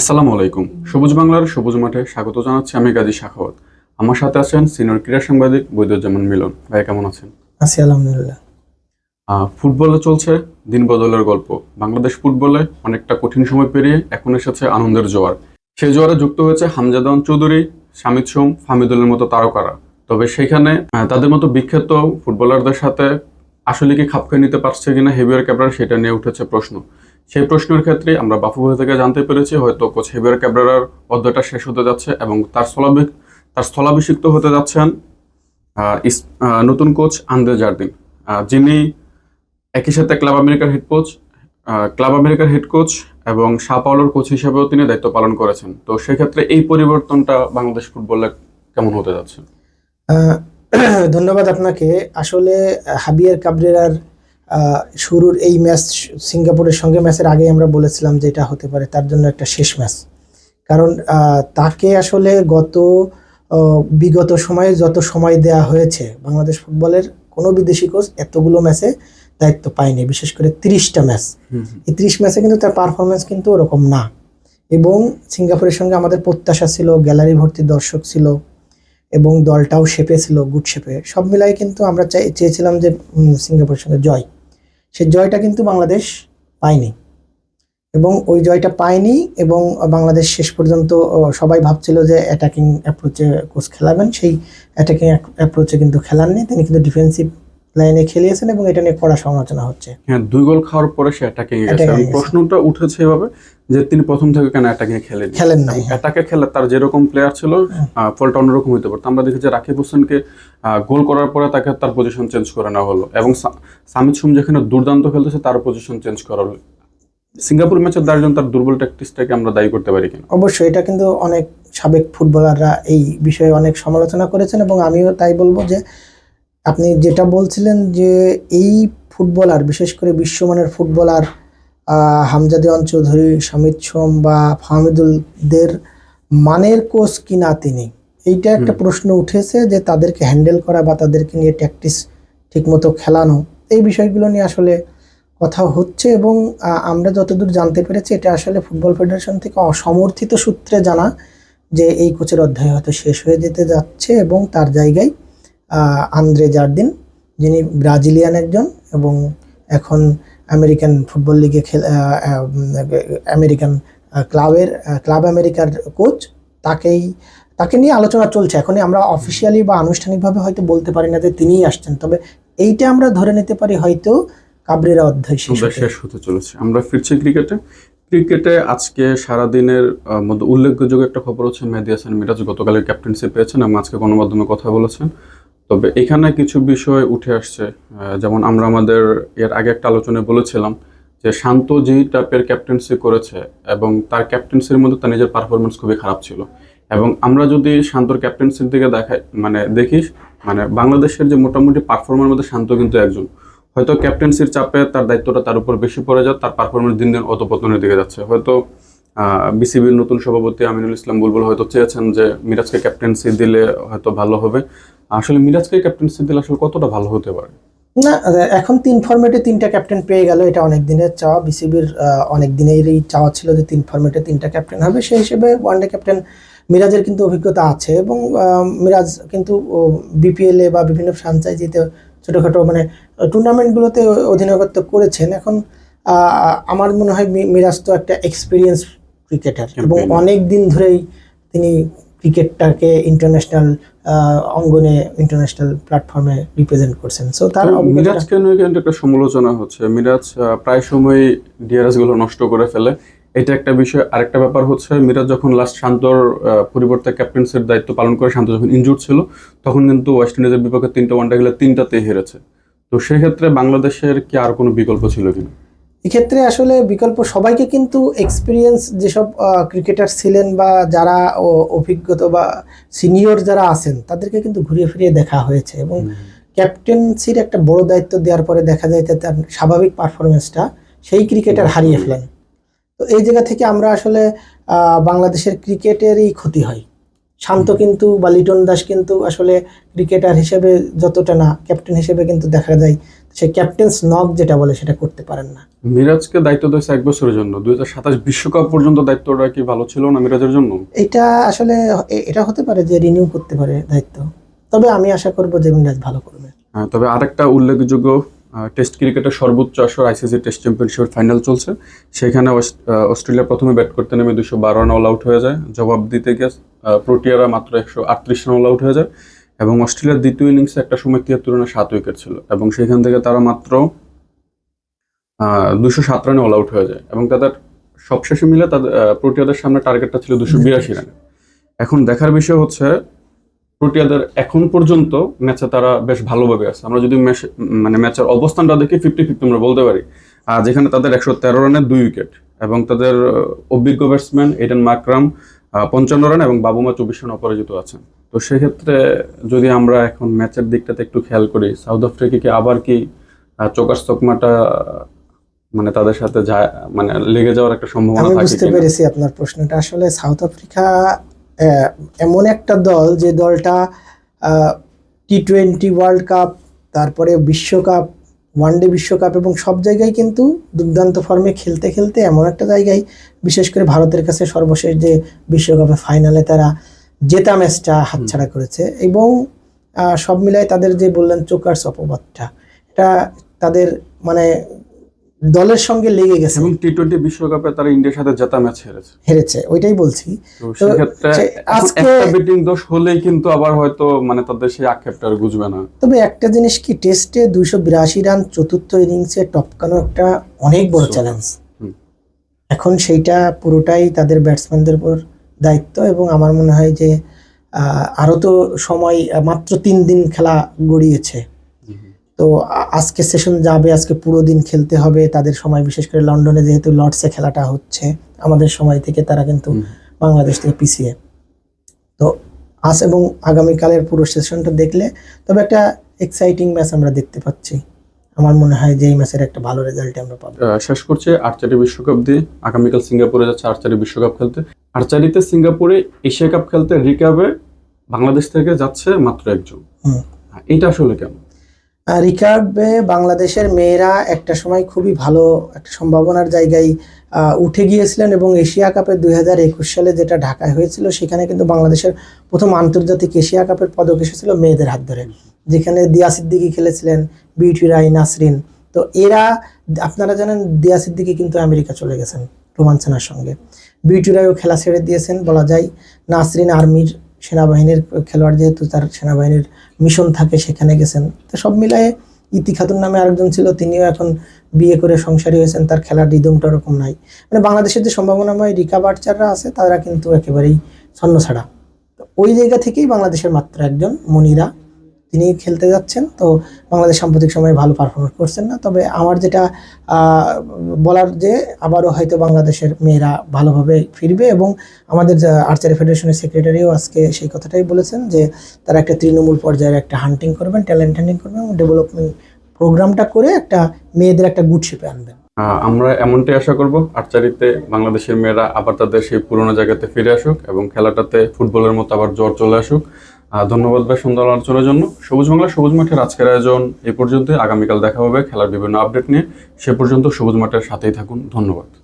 আসসালামু আলাইকুম। সবুজ বাংলার সবুজ মাঠে স্বাগত জানাচ্ছি আমি গাজী শাখাওয়াত। আমার সাথে আছেন সিনিয়র ক্রীড়া সাংবাদিক বৈদ্যুজ্জামান মিলন। ভাই কেমন আছেন? আছি আলহামদুলিল্লাহ। ফুটবলে চলছে দিন বদলের গল্প। বাংলাদেশ ফুটবলে অনেকটা কঠিন সময় পেরিয়ে এখন এসেছে আনন্দের জোয়ার। সেই জোয়ারে যুক্ত হয়েছে হামজাদান চৌধুরী শামিদ সোম ফামিদুলের মতো তারকারা। তবে সেখানে তাদের মতো বিখ্যাত ফুটবলারদের সাথে আসলে কি খাপ খাইয়ে নিতে পারছে কিনা হেভিয়ার ক্যাবরার সেটা নিয়ে উঠেছে প্রশ্ন। সেই প্রশ্নের ক্ষেত্রে আমরা বাফুবাই থেকে জানতে পেরেছি, হয়তো কোচ হেবিয়ার ক্যাবরার অধ্যায়টা শেষ হতে যাচ্ছে এবং তার স্থলাভি, তার স্থলাভিষিক্ত হতে যাচ্ছেন নতুন কোচ আন্দ্রে জার্দিন। যিনি একই সাথে ক্লাব আমেরিকার হেড কোচ ক্লাব আমেরিকার হেড কোচ এবং সাপাওলোর কোচ হিসেবেও তিনি দায়িত্ব পালন করেছেন। তো সেক্ষেত্রে এই পরিবর্তনটা বাংলাদেশ ফুটবলে কেমন হতে যাচ্ছে? ধন্যবাদ আপনাকে। আসলে হাবিয়ার কাবরেরার শুরুর এই ম্যাচ সিঙ্গাপুরের সঙ্গে ম্যাচের আগে আমরা বলেছিলাম যে এটা হতে পারে তার জন্য একটা শেষ ম্যাচ। কারণ তাকে আসলে গত বিগত সময়ে যত সময় দেয়া হয়েছে বাংলাদেশ ফুটবলের কোনো বিদেশি কোচ এতগুলো ম্যাচে দায়িত্ব পায়নি বিশেষ করে তিরিশটা ম্যাচ। এই তিরিশ ম্যাচে কিন্তু তার পারফরমেন্স কিন্তু ওরকম না। এবং সিঙ্গাপুরের সঙ্গে আমাদের প্রত্যাশা ছিল গ্যালারি ভর্তি দর্শক ছিল এবং দলটাও শেপে ছিল গুড শেপে সব মিলাই কিন্তু আমরা চাই চেয়েছিলাম যে সিঙ্গাপুরের সঙ্গে জয়। সেই জয়টা কিন্তু বাংলাদেশ পায়নি। এবং ওই জয়টা পায়নি এবং বাংলাদেশ শেষ পর্যন্ত সবাই ভাবছিল যে অ্যাটাকিং অ্যাপ্রোচে কোচ খেলাবেন। সেই অ্যাটাকিং অ্যাপ্রোচে কিন্তু খেলাননি। তিনি কিন্তু ডিফেন্সিভ লাইনে খেলিয়েছেন এবং এটা নিয়ে কড়া সমালোচনা হচ্ছে। হ্যাঁ দুই গোল খাওয়ার পরে সে অ্যাটাকিং গেছে। এবং গেছে। প্রশ্নটা উঠেছে এভাবে যে তিনি প্রথম থেকে কেন অ্যাটাকিং খেলেন খেলেন নাই। হ্যাঁ। অ্যাটাকে খেলে তার যেরকম প্লেয়ার ছিল ফলটা অন্যরকম হতে পারতো। আমরা দেখেছি রাকিব হোসেনকে গোল করার পরে তাকে তার পজিশন চেঞ্জ করে নেওয়া হলো। এবং সামিদ সুম যেখানে দুর্দান্ত খেলতেছে তার পজিশন চেঞ্জ করা হলো। সিঙ্গাপুর ম্যাচের দ্বারা তার দুর্বল ট্যাকটিক্সটাকে আমরা দায়ী করতে পারি কিনা? অবশ্যই এটা কিন্তু অনেক সাবেক ফুটবলাররা এই বিষয়ে অনেক সমালোচনা করেছেন এবং আমিও তাই বলব যে আপনি যেটা বলছিলেন যে এই ফুটবলার বিশেষ করে বিশ্বমানের ফুটবলার আহ, হামজা দেওয়ান চৌধুরী সমিত সোম বা ফাহমিদুলদের মানের কোচ কিনা তিনি? এইটা একটা প্রশ্ন উঠেছে যে তাদেরকে হ্যান্ডেল করা বা তাদেরকে নিয়ে ট্যাকটিস ঠিকমতো খেলানো এই বিষয়গুলো নিয়ে আসলে কথা হচ্ছে এবং আমরা যতদূর জানতে পেরেছি এটা আসলে ফুটবল ফেডারেশন থেকে অসমর্থিত সূত্রে জানা যে এই কোচের অধ্যায় হয়তো শেষ হয়ে যেতে যাচ্ছে এবং তার জায়গায় আন্দ্রে জার্দিন যিনি ব্রাজিলিয়ান একজন এবং এখন আমেরিকান ফুটবল লিগে খেল আমেরিকান ক্লাবের ক্লাব আমেরিকার কোচ তাকেই তাকে নিয়ে আলোচনা চলছে। এখনই আমরা অফিসিয়ালি বা আনুষ্ঠানিকভাবে হয়তো বলতে পারি না যে তিনিই আসছেন তবে এইটা আমরা ধরে নিতে পারি হয়তো কাবরেরা অধ্যায় শেষ হতে। চলেছে। আমরা ফিরছি ক্রিকেটে। ক্রিকেটে আজকে সারাদিনের মধ্যে উল্লেখযোগ্য একটা খবর হচ্ছে মেহেদি হাসান মিরাজ গতকালের ক্যাপ্টেন্সি পেয়েছেন এবং আজকে গণমাধ্যমে কথা বলেছেন। তবে এখানে কিছু বিষয় উঠে আসছে যেমন আমরা আমাদের এর আগে একটা আলোচনায় বলেছিলাম যে শান্ত যেই টাইপের ক্যাপ্টেন্সি করেছে এবং তার ক্যাপ্টেন্সির মধ্যে তার নিজের পারফরমেন্স খুবই খারাপ ছিল। এবং আমরা যদি শান্তর ক্যাপ্টেন্সির দিকে দেখাই মানে দেখিস মানে বাংলাদেশের যে মোটামুটি পারফর্মার মধ্যে শান্ত কিন্তু একজন। হয়তো ক্যাপ্টেন্সির চাপে তার দায়িত্বটা তার উপর বেশি পড়ে যায় তার পারফরমেন্স দিন দিন অধপতনের দিকে যাচ্ছে। হয়তো বিসিবির নতুন সভাপতি আমিনুল ইসলাম বুলবুল হয়তো চেয়েছেন যে মিরাজকে ক্যাপ্টেন্সি দিলে হয়তো ভালো হবে। আসলে মিরাজকে ক্যাপ্টেন্সি দিলে আসলে কতটা ভালো হতে পারে? না এখন তিন ফরম্যাটে তিনটা ক্যাপ্টেন পেয়ে গেল, এটা অনেক দিনের চাওয়া। বিসিবির অনেক দিনেরই চাওয়া ছিল যে তিন ফরম্যাটে তিনটা ক্যাপ্টেন হবে। সেই হিসেবে ওয়ানডে ক্যাপ্টেন মিরাজের কিন্তু অভিজ্ঞতা আছে এবং মিরাজ কিন্তু বিপিএলে বা বিভিন্ন ফ্রাঞ্চাইজিতে ছোটোখাটো মানে টুর্নামেন্টগুলোতে অধিনায়কত্ব করেছেন। এখন আমার মনে হয় মিরাজ তো একটা এক্সপিরিয়েন্স ক্রিকেটার এবং. অনেক দিন ধরেই তিনি ক্রিকেটটাকে ইন্টারন্যাশনাল অঙ্গনে ইন্টারন্যাশনাল প্ল্যাটফর্মে রিপ্রেজেন্ট করছেন। সো তার মিরাজকে নিয়ে কিন্তু একটা সমালোচনা হচ্ছে? মিরাজ প্রায় সময় ডিআরএসগুলো নষ্ট করে ফেলে। এটা একটা বিষয়। আরেকটা ব্যাপার হচ্ছে মিরাজ যখন লাস্ট শান্তর পরিবর্তে ক্যাপ্টেন্সির দায়িত্ব পালন করে শান্ত যখন ইনজুর ছিল তখন কিন্তু ওয়েস্ট ইন্ডিজের বিপক্ষে তিনটা ওয়ানডে গেলে তিনটাতেই হেরেছে। তো সেক্ষেত্রে বাংলাদেশের কি আর কোনো বিকল্প ছিল কিনা? এক্ষেত্রে আসলে বিকল্প সবাইকে কিন্তু এক্সপিরিয়েন্স যেসব ক্রিকেটার ছিলেন বা যারা ও- অভিজ্ঞতা বা সিনিয়র যারা আছেন তাদেরকে কিন্তু ঘুরিয়ে ফিরিয়ে দেখা হয়েছে এবং ক্যাপ্টেন্সির একটা বড় দায়িত্ব দেওয়ার পরে দেখা যায় যে তার স্বাভাবিক পারফরমেন্সটা সেই ক্রিকেটার হারিয়ে ফেলেন। তো এই জায়গা থেকে আমরা আসলে বাংলাদেশের ক্রিকেটেরই ক্ষতি হয়। শান্ত কিন্তু বা লিটন দাস কিন্তু আসলে ক্রিকেটার হিসেবে যতটা না ক্যাপ্টেন হিসেবে কিন্তু দেখা যায় সে ক্যাপ্টেন্স নক যেটা বলে সেটা করতে পারেন না। মিরাজকে দায়িত্ব দিয়েছে এক বছরের জন্য। দুই বিশ্বকাপ পর্যন্ত দায়িত্বটা কি ভালো ছিল না মিরাজের জন্য? এটা আসলে এটা হতে পারে যে রিনিউ করতে পারে দায়িত্ব। তবে আমি আশা করব যে মিরাজ ভালো করবে। হ্যাঁ, তবে আরেকটা উল্লেখযোগ্য টেস্ট ক্রিকেটের সর্বোচ্চ আসর আইসিসি টেস্ট চ্যাম্পিয়নশিপের ফাইনাল চলছে। সেখানে অস্ট্রেলিয়া প্রথমে ব্যাট করতে নেমে দুশো বারো রান অল আউট হয়ে যায়। জবাব দিতে গিয়ে প্রোটিয়ারা মাত্র একশো আটত্রিশ রান অল আউট হয়ে যায়। এবং অস্ট্রেলিয়ার দ্বিতীয় ইনিংসে একটা সময় তিয়াত্তর রানে সাত উইকেট ছিল এবং সেখান থেকে তারা মাত্র দুশো সাত রানে অল আউট হয়ে যায় এবং তাদের সবশেষে মিলে তাদের প্রোটিয়াদের সামনে টার্গেটটা ছিল দুশো বিরাশি রানে। এখন দেখার বিষয় হচ্ছে প্রোটিয়াদের এখন পর্যন্ত ম্যাচে তারা বেশ ভালোভাবে আছে। আমরা যদি ম্যাচ মানে ম্যাচের অবস্থানটা দেখি ফিফটি ফিফটি আমরা বলতে পারি। আর যেখানে তাদের একশো তেরো রানে দুই উইকেট এবং তাদের অভিজ্ঞ ব্যাটসম্যান এডেন মাকরাম পঞ্চান্ন রান এবং বাবুমা চব্বিশ রান অপরাজিত আছেন। তো সেক্ষেত্রে যদি আমরা এখন ম্যাচের দিকটাতে একটু খেয়াল করি সাউথ আফ্রিকাকে আবার কি চোকার চকমাটা মানে তাদের সাথে মানে লেগে যাওয়ার একটা সম্ভাবনা আমি থাকে বুঝতে পেরেছি আপনার প্রশ্নটা। আসলে সাউথ আফ্রিকা এমন একটা দল যে দলটা টি টোয়েন্টি ওয়ার্ল্ড কাপ তারপরে বিশ্বকাপ ওয়ানডে বিশ্বকাপ এবং সব জায়গায় কিন্তু দুর্দান্ত ফর্মে খেলতে খেলতে এমন একটা জায়গায় বিশেষ করে ভারতের কাছে সর্বশেষ যে বিশ্বকাপে ফাইনালে তারা জেতা ম্যাচটা হাতছাড়া করেছে এবং সব মিলায় তাদের যে বললেন চোকার্স অপবাদটা এটা তাদের মানে দলের সঙ্গে লেগে গেছে। এবং টি টোয়েন্টি বিশ্বকাপে তারা ইন্ডিয়ার সাথে জেতা ম্যাচ হেরেছে। হেরেছে ওইটাই বলছি। আজকে- ব্যাটিং দোষ হলেই কিন্তু আবার হয়তো মানে তাদের সেই আক্ষেপটা আর বুঝবে না। তবে একটা জিনিস কি টেস্টে দুইশো বিরাশি রান চতুর্থ ইনিংসে টপকানো একটা অনেক বড় চ্যালেঞ্জ এখন সেইটা পুরোটাই তাদের ব্যাটসম্যানদের উপর দায়িত্ব এবং আমার মনে হয় যে আরও তো সময় মাত্র তিন দিন খেলা গড়িয়েছে। তো আজকে সেশন যাবে আজকে পুরো দিন খেলতে হবে তাদের সময় বিশেষ করে লন্ডনে যেহেতু লর্ডসে খেলাটা হচ্ছে আমাদের সময় থেকে তারা কিন্তু বাংলাদেশ থেকে পিছিয়ে। তো আজ এবং আগামীকালের পুরো সেশনটা দেখলে তবে একটা এক্সাইটিং ম্যাচ আমরা দেখতে পাচ্ছি। আমার মনে হয় যে এই ম্যাচের একটা ভালো রেজাল্ট আমরা পাবো। শেষ করছে আর্চারি বিশ্বকাপ দিয়ে। আগামীকাল সিঙ্গাপুরে যাচ্ছে আর্চারি বিশ্বকাপ খেলতে। আর্চারিতে সিঙ্গাপুরে এশিয়া কাপ খেলতে রিকাবে বাংলাদেশ থেকে যাচ্ছে মাত্র একজন। হ্যাঁ, আসলে কেন রিকার্ভে বাংলাদেশের মেয়েরা একটা সময় খুবই ভালো একটা সম্ভাবনার জায়গায় উঠে গিয়েছিলেন এবং এশিয়া কাপের দুই একুশ সালে যেটা ঢাকায় হয়েছিল, সেখানে কিন্তু বাংলাদেশের প্রথম আন্তর্জাতিক এশিয়া কাপের পদক এসেছিল মেয়েদের হাত ধরে, যেখানে দিয়া সিদ্দিকি খেলেছিলেন, বিউটি রাই নাসরিন। তো এরা, আপনারা জানেন দিয়া সিদ্দিকি কিন্তু আমেরিকা চলে গেছেন রোমান সেনার সঙ্গে। বিউটি রায়ও খেলা ছেড়ে দিয়েছেন, বলা যায়। নাসরিন আর্মির সেনাবাহিনীর খেলোয়াড় যেহেতু তার সেনাবাহিনীর মিশন থাকে, সেখানে গেছেন। তো সব মিলায়ে ইতি খাতুন নামে আরেকজন ছিল, তিনিও এখন বিয়ে করে সংসারী হয়েছেন, তার খেলার রিদমটা ওরকম নাই। মানে বাংলাদেশের যে সম্ভাবনাময় রিকা বাটচাররা আছে, তারা কিন্তু একেবারেই ছন্ন ছাড়া। ওই জায়গা থেকেই বাংলাদেশের মাত্র একজন মনিরা তিনি খেলতে যাচ্ছেন, তো বাংলাদেশ সাম্প্রতিক সময়ে ভালো পারফরমেন্স করছেন না। তবে আমার যেটা বলার যে আবারও হয়তো বাংলাদেশের মেয়েরা ভালোভাবে ফিরবে এবং আমাদের আর্চারি ফেডারেশনের সেক্রেটারিও আজকে সেই কথাটাই বলেছেন যে তারা একটা তৃণমূল পর্যায়ের একটা হান্টিং করবেন ট্যালেন্ট হান্টিং করবেন এবং ডেভেলপমেন্ট প্রোগ্রামটা করে একটা মেয়েদের একটা গুড শেপে আনবেন। আমরা এমনটাই আশা করব আর্চারিতে বাংলাদেশের মেয়েরা আবার তাদের সেই পুরোনো জায়গাতে ফিরে আসুক এবং খেলাটাতে ফুটবলের মতো আবার জ্বর চলে আসুক। ধন্যবাদ ভাই সুন্দর আলোচনার জন্য। সবুজ বাংলা, সবুজ মাঠের আজকের আয়োজন এ পর্যন্ত আগামীকাল দেখা হবে খেলার বিভিন্ন আপডেট নিয়ে। সে পর্যন্ত সবুজ মাঠের সাথেই থাকুন। ধন্যবাদ।